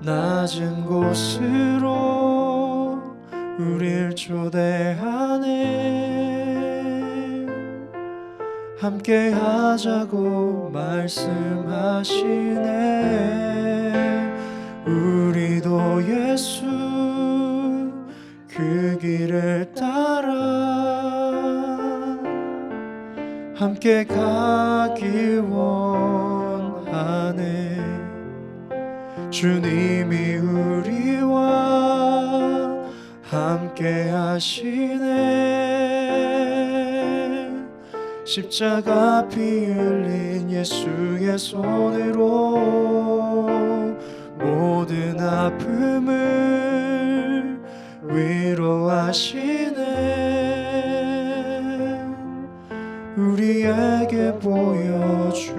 낮은 곳으로 우릴 초대하네. 함께 하자고 말씀하시네. 우리도 예수 그 길을 따라 함께 가길 원 주님이 우리와 함께 하시네. 십자가 피 흘린 예수의 손으로 모든 아픔을 위로하시네. 우리에게 보여주셨네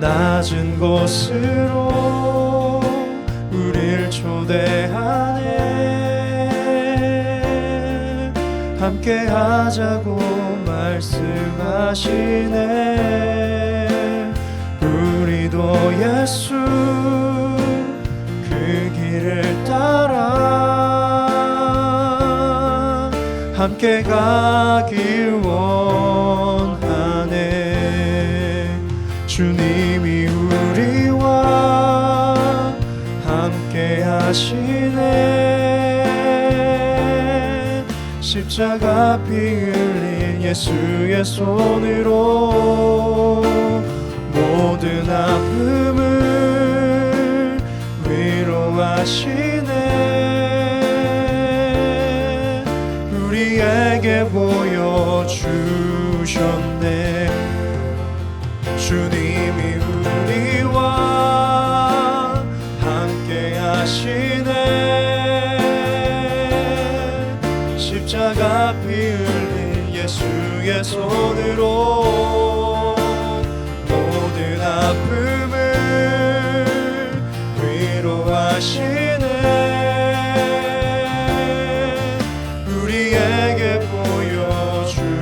낮은 곳으로 우릴 초대하네. 함께 하자고 말씀하시네. 우리도 예수 그 길을 따라 함께 가길 원 하시네 십자가 피 흘린 예수의 손으로 모든 아픔을 위로하시네. 우리에게 보여주셨네. 주님 손으로 모든 아픔을 위로하시네. 우리에게 보여주셨네.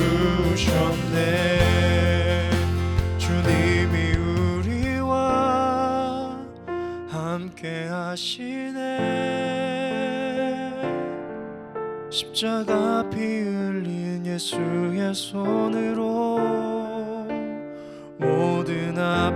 주님이 우리와 함께 하시네 십자가 피 흘린 예수의 손으로 모든 아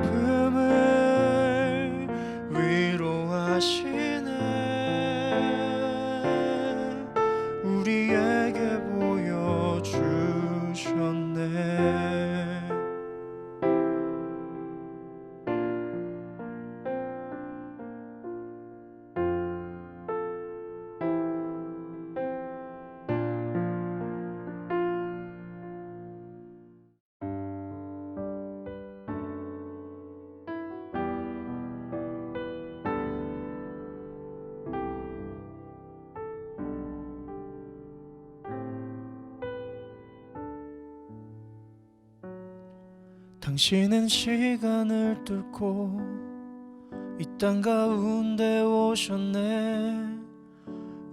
당신은 시간을 뚫고 이 땅 가운데 오셨네.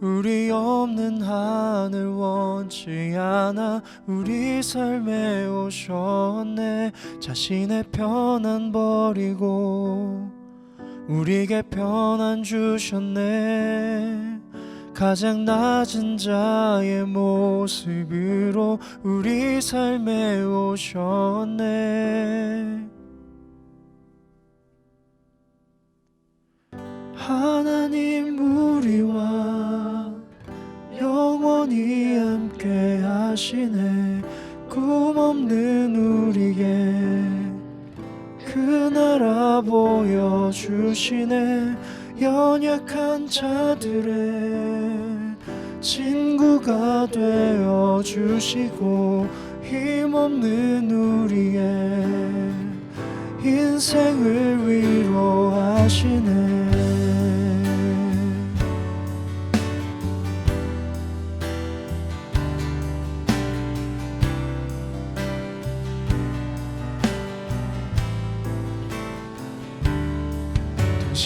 우리 없는 하늘 원치 않아 우리 삶에 오셨네. 자신의 편안 버리고 우리에게 편안 주셨네 가장 낮은 자의 모습으로 우리 삶에 오셨네. 하나님 우리와 영원히 함께 하시네. 꿈 없는 우리에게 그 나라 보여주시네 연약한 자들의 친구가 되어 주시고 힘없는 우리의 인생을 위로하시네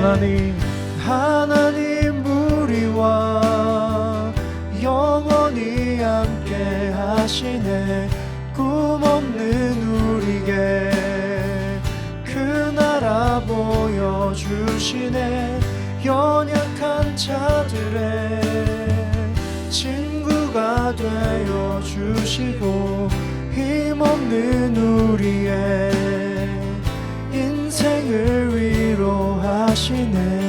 하나님 하나님 우리와 영원히 함께 하시네. 꿈 없는 우리에게 그 나라 보여주시네. 연약한 자들의 친구가 되어 주시고 힘없는 우리의 인생을 하시네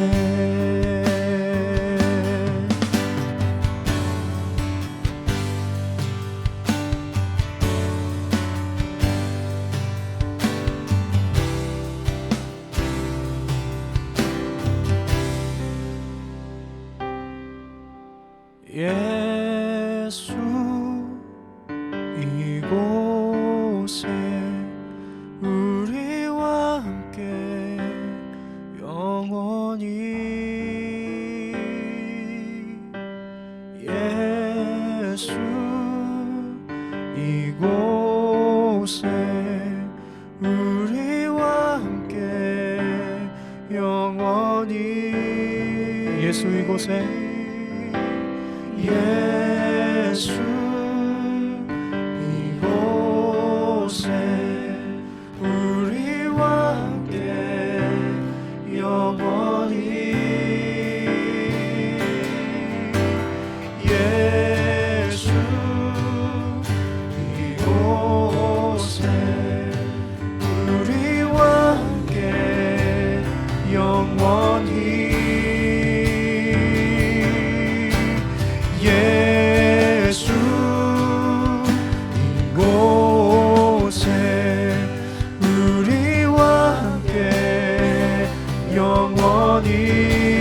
영원히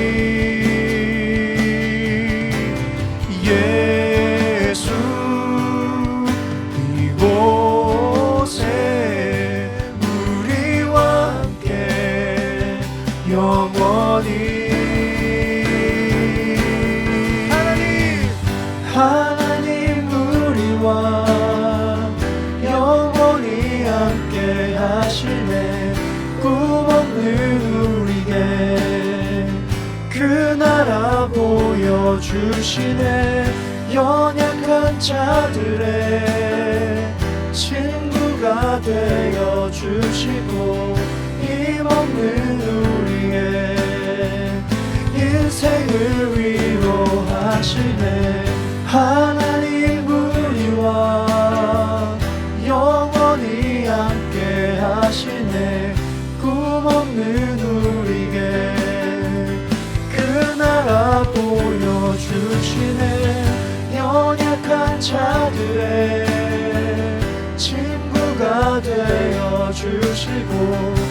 주시네 연약한 자들의 친구가 되어 주시고 힘없는 우리의 인생을 위로하시네. 하나 자들의 친구가 되어 주시고